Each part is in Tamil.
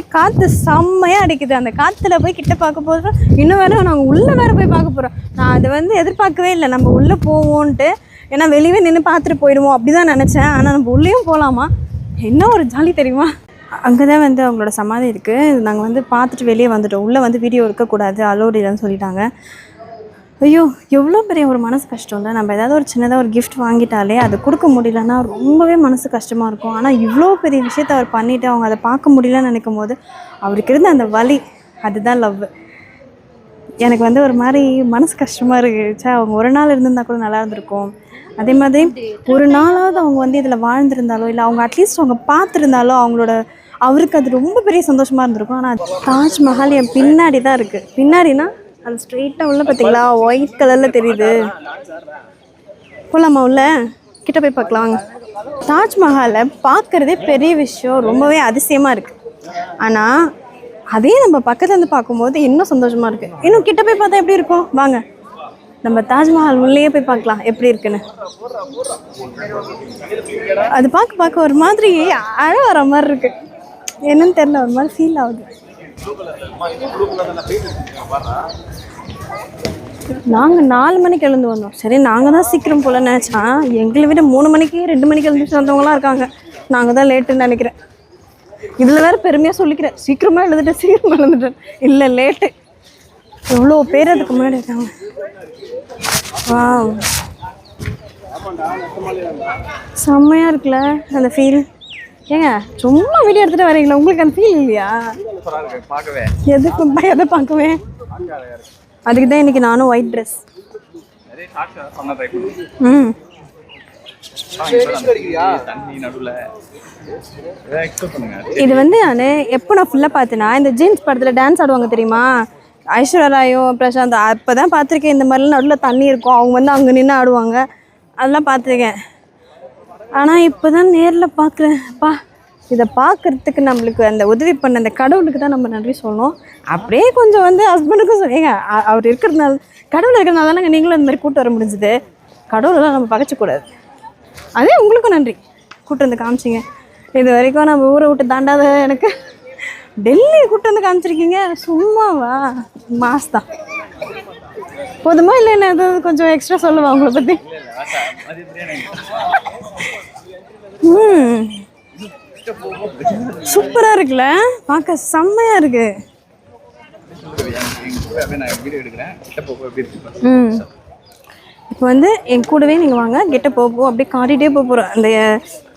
மாதிரி காற்று செம்மையாக அடிக்குது. அந்த காற்றுல போய் கிட்ட பார்க்க போகிறோம் இன்னும் வேற நாங்கள் உள்ளே வேற போய் பார்க்க போகிறோம் நான் அதை வந்து எதிர்பார்க்கவே இல்லை. நம்ம உள்ளே போவோன்ட்டு. ஏன்னா வெளியே நின்று பார்த்துட்டு போயிடுவோம். அப்படி தான் நினச்சேன். ஆனால் நம்ம உள்ளேயும் போகலாமா என்ன ஒரு ஜாலி தெரியுமா? அங்கே தான் வந்து அவங்களோட சமாதி இருக்குது நாங்கள் வந்து பார்த்துட்டு வெளியே வந்துட்டோம். உள்ளே வந்து வீடியோ இருக்கக்கூடாது அலோடு சொல்லிட்டாங்க. ஐயோ எவ்வளோ பெரிய ஒரு மனசு கஷ்டம் இல்லை நம்ம ஏதாவது ஒரு சின்னதாக ஒரு கிஃப்ட் வாங்கிட்டாலே அது கொடுக்க முடியலன்னா ரொம்பவே மனசு கஷ்டமாக இருக்கும். ஆனால் இவ்வளோ பெரிய விஷயத்த அவர் பண்ணிவிட்டு அவங்க அதை பார்க்க முடியலன்னு நினைக்கும் போது அவருக்கு இருந்த அந்த வலி அதுதான் லவ் எனக்கு வந்து ஒரு மாதிரி மனசு கஷ்டமாக இருந்துச்சு. அவங்க ஒரு நாள் இருந்திருந்தால் கூட நல்லா இருந்திருக்கும். அதே மாதிரி ஒரு நாளாவது அவங்க வந்து இதில் வாழ்ந்திருந்தாலோ இல்லை அவங்க அட்லீஸ்ட் அவங்க பார்த்துருந்தாலோ அவங்களோட அவருக்கு அது ரொம்ப பெரிய சந்தோஷமாக இருந்திருக்கும். ஆனால் தாஜ்மஹால் என் பின்னாடி தான் இருக்குது பின்னாடினா அந்த ஸ்ட்ரெயிட்டாக உள்ள பார்த்தீங்களா ஒயிட் கலரில் தெரியுது. போகலாமா உள்ள? கிட்ட போய் பார்க்கலாம் வாங்க. தாஜ்மஹாலை பார்க்குறதே பெரிய விஷயம். ரொம்பவே அதிசயமாக இருக்குது ஆனால் அதே நம்ம பக்கத்துல இருந்து பார்க்கும்போது இன்னும் சந்தோஷமாக இருக்குது இன்னும் கிட்ட போய் பார்த்தா எப்படி இருக்கும்? வாங்க. நம்ம தாஜ்மஹால் உள்ளேயே போய் பார்க்கலாம் எப்படி இருக்குன்னு. அது பார்க்க பார்க்க ஒரு மாதிரி அழ வர மாதிரி இருக்கு. என்னன்னு தெரியல ஒரு மாதிரி ஃபீல் ஆகுது. நாங்கள் நாலு மணிக்கு எழுந்து வந்தோம். சரி நாங்கள் தான் சீக்கிரம் போல நினச்சா எங்களை விட மூணு மணிக்கு ரெண்டு மணிக்கு எழுந்துச்சு வந்தவங்களாம் இருக்காங்க. நாங்கள் தான் லேட்டுன்னு நினைக்கிறேன். இதில் வேற பெருமையாக சொல்லிக்கிறேன். சீக்கிரமாக எழுந்துட்டேன் சீக்கிரமாக எழுந்துட்டேன். இல்லை லேட்டு எவ்வளோ பேர் அதுக்கு முன்னாடி இருக்காங்க. வாவ் செம்மையாக இருக்குல்ல அந்த ஃபீல் ஏங்க சும்மா வீடியோ எடுத்துட்டு வரீங்களா உங்களுக்கு அந்த ஃபீல் இல்லையா? எதுக்கு எதை பார்க்குவேன் அதுக்கு தான் இன்னைக்கு நானும் ஒயிட் ட்ரெஸ் ம். இது வந்து நான் எப்போ நான் ஃபுல்லாக பார்த்தேன்னா இந்த ஜீன்ஸ் படத்தில் டான்ஸ் ஆடுவாங்க தெரியுமா? ஐஸ்வர்யா ராயும் பிரசாந்த் அப்போ தான் பார்த்துருக்கேன். இந்த மாதிரிலாம் நடுவில் தண்ணி இருக்கும். அவங்க வந்து அங்கே நின்று ஆடுவாங்க. அதெல்லாம் பார்த்துருக்கேன். ஆனால் இப்போ தான் நேரில் பார்க்குறேன்ப்பா இதை பார்க்குறதுக்கு நம்மளுக்கு அந்த உதவி பண்ண அந்த கடவுளுக்கு தான் நம்ம நன்றி சொல்லணும். அப்படியே கொஞ்சம் வந்து ஹஸ்பண்டுக்கும் சொல்லுங்க அவர் இருக்கிறதுனால கடவுள் இருக்கிறதுனால தானே நீங்களும் இந்த மாதிரி கூட்டு வர முடிஞ்சுது. கடவுளெல்லாம் நம்ம பகைச்சக்கூடாது அதே உங்களுக்கும் நன்றி. கூட்டு வந்து காமிச்சிங்க. இது வரைக்கும் நம்ம ஊரை விட்டு தாண்டாத எனக்கு. டெல்லி கூட்டு வந்து காமிச்சிருக்கீங்க. சும்மாவா? மாஸ் தான். போதுமா? இல்லை என்ன ஏதாவது கொஞ்சம் எக்ஸ்ட்ரா சொல்லுவா உங்களை பற்றி சூப்பராக இருக்குல்ல? பார்க்க செம்மையாக இருக்கு. ம். இப்போ வந்து என் கூடவே நீங்கள் வாங்க கிட்ட போக போ அப்படியே காட்டிகிட்டே போக போகிறோம் அந்த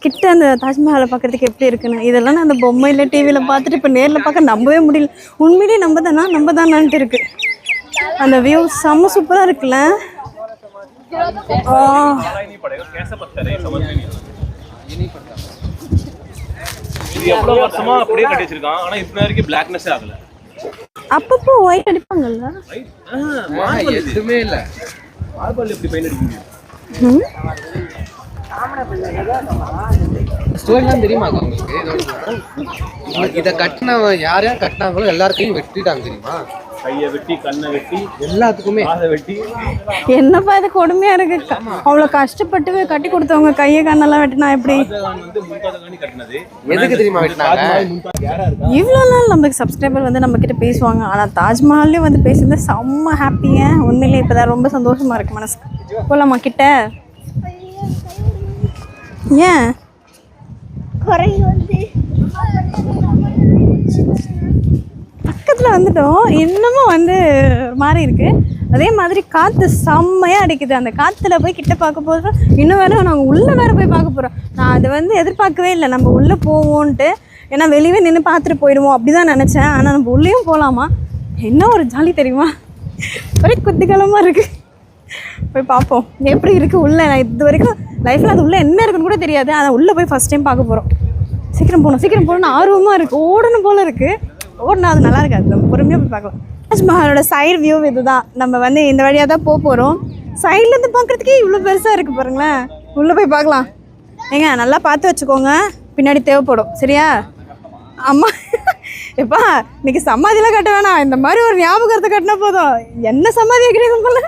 கிட்ட அந்த தாஜ்மஹாலை பார்க்குறதுக்கு எப்படி இருக்குன்னு. இதெல்லாம் நான் அந்த பொம்மையில் டிவியில் பார்த்துட்டு இப்போ நேரில் பார்க்க நம்பவே முடியல. உண்மையிலேயே நம்ப தானா நம்ப தானான்ட்டு இருக்குது அந்த வியூ செம்ம சூப்பராக இருக்குல்ல? எவ்வளவு வருஷமா அப்படியே கட்டி வச்சிருக்கான் ஆனா இப்ப வரைக்கும் பிளாக்னஸே ஆகல அப்பப்போ ஒயிட் அடிப்பாங்கல்ல? மார்பல் எதுவுமே இல்ல. மார்பல் எப்படி பெயிண்ட் அடிக்க ஸ்டோரிலாம் தெரியுமா உங்களுக்கு? இதை கட்டினவன் யார் யார் கட்டினாங்களோ எல்லாருக்கையும் வெட்டிட்டாங்க தெரியுமா? கையை வெட்டி கண்ணை வெட்டி எல்லாத்துக்குமே. காதை வெட்டி. என்னப்பா இது கொடுமையாக இருக்கு? க- அவ்வளோ கஷ்டப்பட்டு கட்டி கொடுத்தவங்க கையை கண்ணெல்லாம் வெட்டினா எப்படி? வந்து எதுக்கு தெரியுமா வெட்டினாங்க? இவ்வளோ நாள் நம்மளுக்கு சப்ஸ்கிரைபர் வந்து நம்ம கிட்ட பேசுவாங்க. ஆனால் தாஜ்மஹால்லையும் வந்து பேசுறது செம்ம ஹாப்பிங்க உண்மையிலே இப்போ தான் ரொம்ப சந்தோஷமா இருக்கு மனசுக்கு. போலாமா கிட்ட? ஏன்? பக்கத்தில் வந்துட்டோம். இன்னமும் வந்து ஒரு மாதிரி அதே மாதிரி காற்று செம்மையாக அடிக்குது. அந்த காற்றுல போய் கிட்ட பார்க்க போகிறோம் இன்னும் வேறு நாங்கள் உள்ளே வேற போய் பார்க்க போகிறோம் நான் அதை வந்து எதிர்பார்க்கவே இல்லை. நம்ம உள்ளே போவோன்ட்டு. ஏன்னா வெளியே நின்று பார்த்துட்டு போயிடுவோம். அப்படி தான் நினச்சேன். ஆனால் நம்ம உள்ளேயும் போகலாமா என்ன ஒரு ஜாலி தெரியுமா? ஒரே குத்திக்காலமாக இருக்குது போய் பார்ப்போம். எப்படி இருக்குது உள்ளே? நான் இது வரைக்கும் லைஃப்பில் அது உள்ளே என்ன இருக்குன்னு கூட தெரியாது. அதை உள்ளே போய் ஃபஸ்ட் டைம் பார்க்க போகிறோம் சீக்கிரம் போகணும். சீக்கிரம் போகணும்னு ஆர்வமாக இருக்குது ஓடணும் போல் இருக்குது ஓடினா அது நல்லா இருக்காது நம்ம பொறுமையாக போய் பார்க்கலாம். தாஜ்மஹாலோட சைடு வியூ இதுதான். நம்ம வந்து இந்த வழியாக தான் போக போகிறோம் சைட்லேருந்து பார்க்குறதுக்கே இவ்வளோ பெருசாக இருக்குது பாருங்களேன். உள்ளே போய் பார்க்கலாம். ஏங்க நல்லா பார்த்து வச்சுக்கோங்க. பின்னாடி தேவைப்படும். சரியா? அம்மா எப்பா இன்னைக்கு சமாதிலாம் கட்ட வேணாம். இந்த மாதிரி ஒரு ஞாபகத்தை கட்டினா போதும். என்ன சமாதி கிடைக்கும் போல?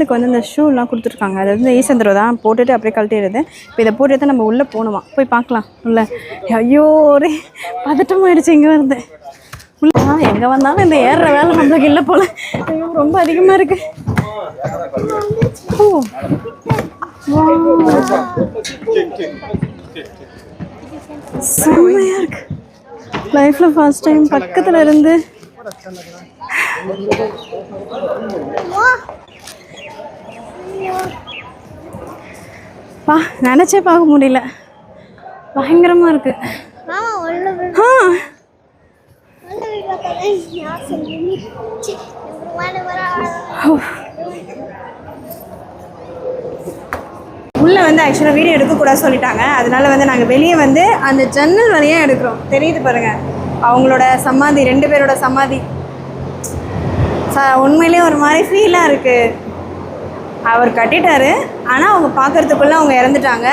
எனக்கு வந்து இந்த ஷூலாம் கொடுத்துருக்காங்க. அது வந்து ஈசந்திரம் தான் போட்டுட்டு அப்படியே கழட்டிடுது. இப்போ இதை போட்டுட்டு தான் நம்ம உள்ளே போகணுமா? போய் பார்க்கலாம். உள்ள. ஐயோ ஒரே பதட்டமாயிடுச்சு இங்கே வந்து. உள்ள எங்கே வந்தாலும் இந்த ஏறுற வேலை நம்மளுக்கு இல்லை போல. ஐயோ ரொம்ப அதிகமாக இருக்கு. ஓ. செம்மையாக இருக்கு. லைஃப்பில் ஃபர்ஸ்ட் டைம் பக்கத்தில் இருந்து. பா நினச்சே பார்க்க முடியல. பயங்கரமாக இருக்கு. மாமா உள்ள போய் ஆ. உள்ள வந்து ஆக்சுவலாக வீடியோ எடுக்கக்கூடாது சொல்லிட்டாங்க. அதனால வந்து நாங்கள் வெளியே வந்து அந்த ஜன்னல் வழியாக எடுக்கிறோம். தெரியுது பாருங்க. அவங்களோட சமாதி ரெண்டு பேரோட சமாதி. ச உண்மையிலேயே ஒரு மாதிரி ஃபீலாக இருக்குது அவர் கட்டிட்டாரு. ஆனால் அவங்க பார்க்கறதுக்குள்ளே அவங்க இறந்துட்டாங்க.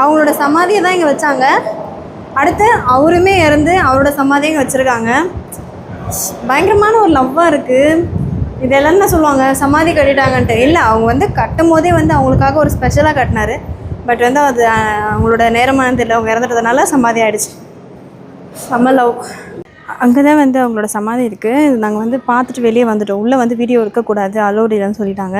அவங்களோட சமாதியை தான் இங்கே வச்சாங்க. அடுத்து அவருமே இறந்து அவரோட சமாதியை இங்கே வச்சுருக்காங்க. பயங்கரமான ஒரு லவ்வாக இருக்குது இதெல்லாம் என்ன சொல்லுவாங்க? சமாதி கட்டிட்டாங்கன்ட்டு. இல்லை அவங்க வந்து கட்டும் போதே வந்து அவங்களுக்காக ஒரு ஸ்பெஷலாக கட்டினாரு. பட் வந்து அது அவங்களோட நேரமான தெரியல. அவங்க இறந்துட்டதுனால சமாதி ஆகிடுச்சு செம்ம லவ். அங்கே தான் வந்து அவங்களோட சமாதி இருக்குது நாங்கள் வந்து பார்த்துட்டு வெளியே வந்துட்டோம். உள்ளே வந்து வீடியோ இருக்கக்கூடாது அலோடிலன்னு சொல்லிட்டாங்க.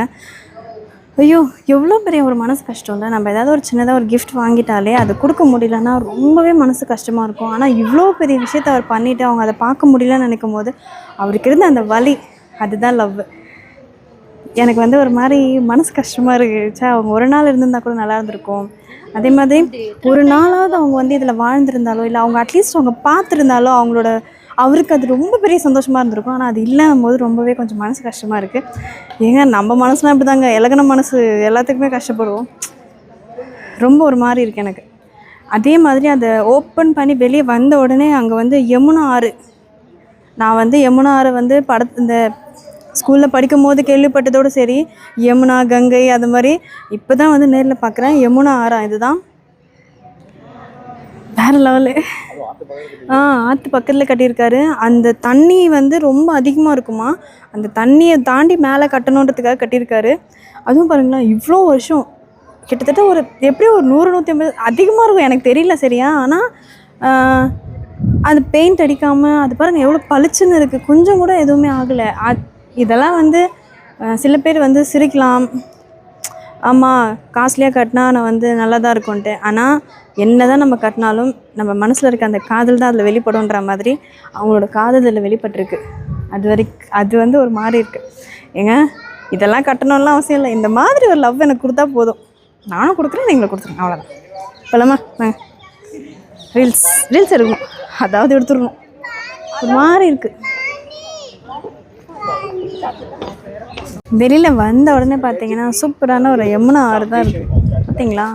ஐயோ எவ்வளோ பெரிய ஒரு மனசு கஷ்டம் இல்லை நம்ம ஏதாவது ஒரு சின்னதாக ஒரு கிஃப்ட் வாங்கிட்டாலே அது கொடுக்க முடியலன்னா ரொம்பவே மனசு கஷ்டமாக இருக்கும். ஆனால் இவ்வளோ பெரிய விஷயத்த அவர் பண்ணிவிட்டு அவங்க அதை பார்க்க முடியலன்னு நினைக்கும் போது அவருக்கு இருந்த அந்த வலி அதுதான் லவ் எனக்கு வந்து ஒரு மாதிரி மனசு கஷ்டமாக இருந்துச்சு. அவங்க ஒரு நாள் இருந்திருந்தா கூட நல்லா இருந்திருக்கும். அதே மாதிரி ஒரு நாளாவது அவங்க வந்து இதில் வாழ்ந்திருந்தாலோ இல்லை அவங்க அட்லீஸ்ட் அவங்க பார்த்துருந்தாலோ அவங்களோட அவருக்கு அது ரொம்ப பெரிய சந்தோஷமாக இருந்திருக்கும். ஆனால் அது இல்லாத போது ரொம்பவே கொஞ்சம் மனசு கஷ்டமாக இருக்குது ஏங்க நம்ம மனசுலாம் இப்படி தாங்க இலகன மனசு எல்லாத்துக்குமே கஷ்டப்படுவோம். ரொம்ப ஒரு மாதிரி இருக்குது எனக்கு. அதே மாதிரி அதை ஓப்பன் பண்ணி வெளியே வந்த உடனே அங்கே வந்து யமுனா ஆறு. நான் வந்து யமுனா ஆறு வந்து பட இந்த ஸ்கூலில் படிக்கும் போது கேள்விப்பட்டதோடு சரி யமுனா கங்கை அது மாதிரி இப்போ தான் வந்து நேரில் பார்க்குறேன் யமுனா ஆறா இதுதான்? வேற லெவலு ஆ ஆற்று பக்கத்தில் கட்டியிருக்காரு. அந்த தண்ணி வந்து ரொம்ப அதிகமாக இருக்குமா? அந்த தண்ணியை தாண்டி மேலே கட்டணுன்றதுக்காக கட்டியிருக்காரு. அதுவும் பாருங்களேன் இவ்வளோ வருஷம். கிட்டத்தட்ட ஒரு எப்படியும் ஒரு நூறு நூற்றி ஐம்பது அதிகமாக இருக்கும் எனக்கு தெரியல சரியா? ஆனால் அது பெயிண்ட் அடிக்காமல் அது பாருங்கள் எவ்வளோ பளிச்சுன்னு இருக்குது கொஞ்சம் கூட எதுவுமே ஆகலை. அது இதெல்லாம் வந்து சில பேர் வந்து சிரிக்கலாம். ஆமாம் காஸ்ட்லியாக கட்டினா நான் வந்து நல்லா தான் இருக்கும்ன்ட்டு. ஆனால் என்ன தான் நம்ம கட்டினாலும் நம்ம மனசில் இருக்க அந்த காதல் தான் அதில் வெளிப்படும்ன்ற மாதிரி அவங்களோட காதல் அதில் வெளிப்பட்டிருக்கு. அது வரைக்கும் அது வந்து ஒரு மாதிரி இருக்குது ஏங்க இதெல்லாம் கட்டணும்லாம் அவசியம் இல்லை. இந்த மாதிரி ஒரு லவ் எனக்கு கொடுத்தா போதும். நானும் கொடுக்குறேன் நீங்களும் கொடுத்துருங்க. அவ்வளோதான் இப்போலாமா? வாங்க. ரீல்ஸ் ரீல்ஸ் எடுக்கணும். அதாவது எடுத்துடணும். ஒரு மாதிரி இருக்குது வெளியில் வந்த உடனே பார்த்தீங்கன்னா சூப்பரான ஒரு யமுனா ஆறு தான் இருக்குது பார்த்தீங்களா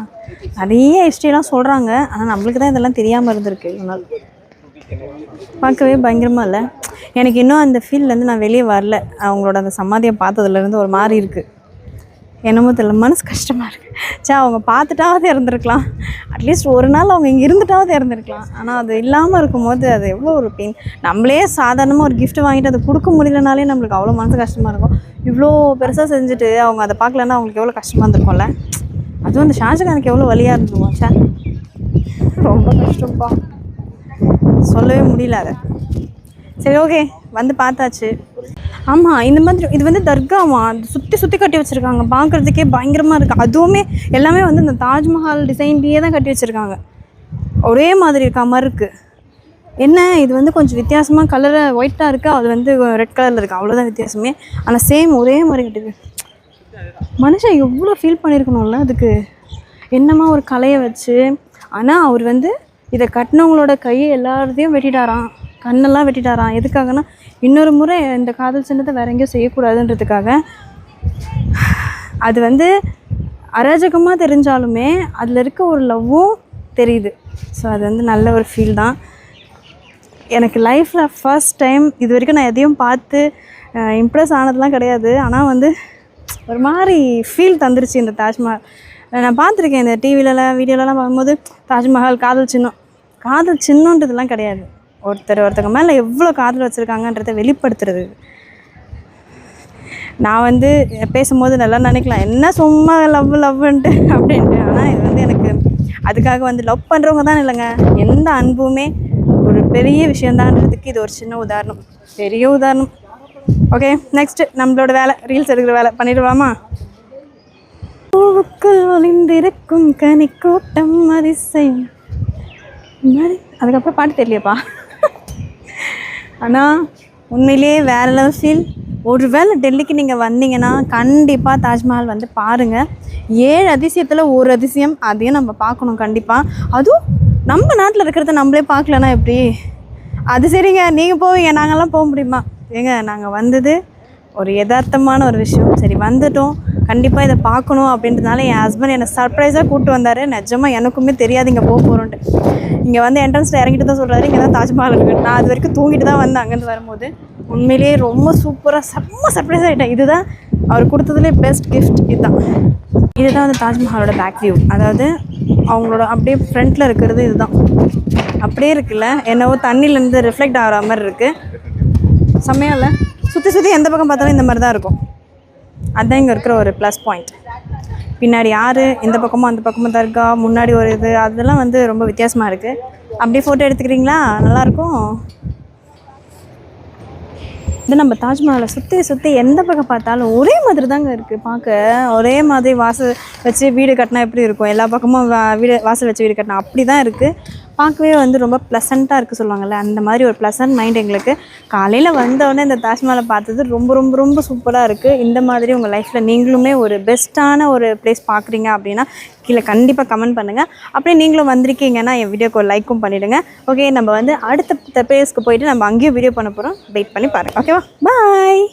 நிறைய ஹிஸ்ட்ரிலாம் சொல்கிறாங்க ஆனால் நம்மளுக்கு தான் இதெல்லாம் தெரியாமல் இருந்திருக்கு இவ்வளோ பார்க்கவே பயங்கரமாக இல்லை. எனக்கு இன்னும் அந்த ஃபீல்ட்லேருந்து நான் வெளியே வரல. அவங்களோட அந்த சமாதியை பார்த்ததுலேருந்து ஒரு மாதிரி இருக்குது என்னமோ தெரியல. மனசு கஷ்டமாக இருக்குது சே அவங்க பார்த்துட்டாவது இறந்துருக்கலாம். அட்லீஸ்ட் ஒரு நாள் அவங்க இங்கே இருந்துட்டாவது இறந்துருக்கலாம். ஆனால் அது இல்லாமல் இருக்கும்போது அது எவ்வளோ ஒரு பெயின் நம்மளே சாதாரணமாக ஒரு கிஃப்ட் வாங்கிட்டு அதை கொடுக்க முடியலனாலே நம்மளுக்கு அவ்வளோ மனசு கஷ்டமாக இருக்கும். இவ்வளோ பெருசாக செஞ்சுட்டு அவங்க அதை பார்க்கலன்னா அவங்களுக்கு எவ்வளோ கஷ்டமாக இருந்திருக்கும்ல. அதுவும் அந்த ஷாஜகானுக்கு எவ்வளோ வழியாக இருந்துருவோம் சார் ரொம்ப கஷ்டம்ப்பா. சொல்லவே முடியல அதை. சரி ஓகே வந்து பார்த்தாச்சு. ஆமாம் இந்த மாதிரி இது வந்து தர்காவா? சுற்றி சுற்றி கட்டி வச்சுருக்காங்க. பார்க்குறதுக்கே பயங்கரமாக இருக்குது அதுவுமே எல்லாமே வந்து இந்த தாஜ்மஹால் டிசைன்லேயே தான் கட்டி வச்சுருக்காங்க. ஒரே மாதிரி இருக்க மாதிரி இருக்குது என்ன இது வந்து கொஞ்சம் வித்தியாசமாக கலரை ஒயிட்டாக இருக்குது அது வந்து ரெட் கலரில் இருக்குது அவ்வளோதான் வித்தியாசமே. ஆனால் சேம் ஒரே மாதிரி கட்டிருக்கு. மனுஷன் எவ்வளோ ஃபீல் பண்ணியிருக்கணும்ல அதுக்கு? என்னமா ஒரு கலையை வச்சு? ஆனால் அவர் வந்து இதை கட்டினவங்களோட கையை எல்லாத்தையும் வெட்டிட்டாராம். கண்ணெல்லாம் வெட்டிட்டாராம். எதுக்காகனா இன்னொரு முறை இந்த காதல் சின்னத்தை வேற எங்கேயும் செய்யக்கூடாதுன்றதுக்காக. அது வந்து அராஜகமாக தெரிஞ்சாலுமே அதில் இருக்க ஒரு லவ்வும் தெரியுது. ஸோ அது வந்து நல்ல ஒரு ஃபீல் தான். எனக்கு லைஃப்பில் ஃபர்ஸ்ட் டைம் இது வரைக்கும் நான் எதையும் பார்த்து இம்ப்ரெஸ் ஆனதுலாம் கிடையாது. ஆனால் வந்து ஒரு மாதிரி ஃபீல் தந்துருச்சு இந்த தாஜ்மஹால். நான் பார்த்துருக்கேன் இந்த டிவிலலாம் வீடியோலலாம் பார்க்கும்போது தாஜ்மஹால் காதல் சின்னம். காதல் சின்னன்றதுலாம் கிடையாது. ஒருத்தர் ஒருத்தங்க மேலே எவ்வளோ காதல் வச்சுருக்காங்கன்றதை வெளிப்படுத்துறது. நான் வந்து பேசும்போது நல்லா நினைக்கலாம். என்ன சும்மா லவ் லவ்ன்ட்டு அப்படின்ட்டு. ஆனால் இது வந்து எனக்கு அதுக்காக வந்து லவ் பண்ணுறவங்க தான் இல்லைங்க. எந்த அன்புமே ஒரு பெரிய விஷயந்தான்றதுக்கு இது ஒரு சின்ன உதாரணம். பெரிய உதாரணம். ஓகே நெக்ஸ்ட்டு நம்மளோட வேலை ரீல்ஸ் எடுக்கிற வேலை. பண்ணிடுவாமா பூவுக்குள் ஒளிந்திருக்கும் கனி கூட்டம் அதிசயம் மாதிரி அதுக்கப்புறம் பாட்டு தெரியலையப்பா. ஆனால் உண்மையிலேயே வேற லெவல் ஃபீல் ஒருவேளை டெல்லிக்கு நீங்கள் வந்தீங்கன்னா கண்டிப்பாக தாஜ்மஹால் வந்து பாருங்கள் ஏழு அதிசயத்தில் ஒரு அதிசயம் அதையும் நம்ம பார்க்கணும் கண்டிப்பாக அதுவும் நம்ம நாட்டில் இருக்கிறத நம்மளே பார்க்கலன்னா எப்படி? அது சரிங்க நீங்கள் போவீங்க நாங்கள்லாம் போக முடியுமா? ஏங்க நாங்கள் வந்தது ஒரு யதார்த்தமான ஒரு விஷயம். சரி வந்துட்டோம். கண்டிப்பாக இதை பார்க்கணும் அப்படின்றதுனால என் ஹஸ்பண்ட் என்னை சர்ப்ரைஸாக கூப்பிட்டு வந்தார். நிஜமாக எனக்குமே தெரியாது இங்கே போக போகிறோன்ட்டு இங்கே வந்து என்ட்ரன்ஸில் இறங்கிட்டு தான் சொல்கிறாரு இங்கே தான் தாஜ்மஹால் இருக்குது நான் அது வரைக்கும் தூங்கிட்டு தான் வந்தேன் அங்கேருந்து வரும்போது. உண்மையிலேயே ரொம்ப சூப்பராக செம்ம சர்ப்ரைஸ் ஆகிட்டேன் இதுதான் அவர் கொடுத்ததுலே பெஸ்ட் கிஃப்ட் இதுதான். இதுதான் வந்து தாஜ்மஹாலோட பேக் வியூ அதாவது அவங்களோட அப்படியே ஃப்ரண்ட்டில் இருக்கிறது இதுதான். அப்படியே இருக்குல்ல. என்னவோ தண்ணியிலேருந்து ரிஃப்ளெக்ட் ஆகிற மாதிரி இருக்குது செம்மையாக இல்லை? சுற்றி சுற்றி எந்த பக்கம் பார்த்தாலும் இந்த மாதிரி தான் இருக்கும். அதுதான் இங்கே இருக்கிற ஒரு ப்ளஸ் பாயிண்ட் பின்னாடி யார் இந்த பக்கமும் அந்த பக்கமும் தர்கா முன்னாடி ஒரு இது அதெல்லாம் வந்து ரொம்ப வித்தியாசமாக இருக்குது அப்படியே ஃபோட்டோ எடுத்துக்கிறீங்களா? நல்லாயிருக்கும் இது நம்ம தாஜ்மஹாலை சுற்றி சுற்றி எந்த பக்கம் பார்த்தாலும் ஒரே மாதிரி தாங்க இருக்குது பார்க்க ஒரே மாதிரி வாசல் வச்சு வீடு கட்டினா எப்படி இருக்கும்? எல்லா பக்கமும் வா- வீடு வாசல் வச்சு வீடு கட்டினா அப்படி தான் இருக்குது பார்க்கவே வந்து ரொம்ப ப்ளசண்ட்டாக இருக்குது சொல்லுவாங்கள்ல அந்த மாதிரி ஒரு ப்ளசன்ட் மைண்ட் எங்களுக்கு. காலையில் வந்தோடனே இந்த தாஜ்மஹாலை பார்த்தது ரொம்ப ரொம்ப ரொம்ப சூப்பராக இருக்குது இந்த மாதிரி உங்கள் லைஃப்பில் நீங்களுமே ஒரு பெஸ்ட்டான ஒரு பிளேஸ் பார்க்குறீங்க அப்படின்னா கீழே கண்டிப்பாக கமெண்ட் பண்ணுங்கள் அப்படியே நீங்களும் வந்திருக்கீங்கன்னா என் வீடியோக்கு ஒரு லைக்கும் பண்ணிவிடுங்க ஓகே நம்ம வந்து அடுத்த பிளேஸ்க்கு போயிட்டு நம்ம அங்கேயும் வீடியோ பண்ண போகிறோம் வெயிட் பண்ணி பாருங்கள் ஓகேவா பாய்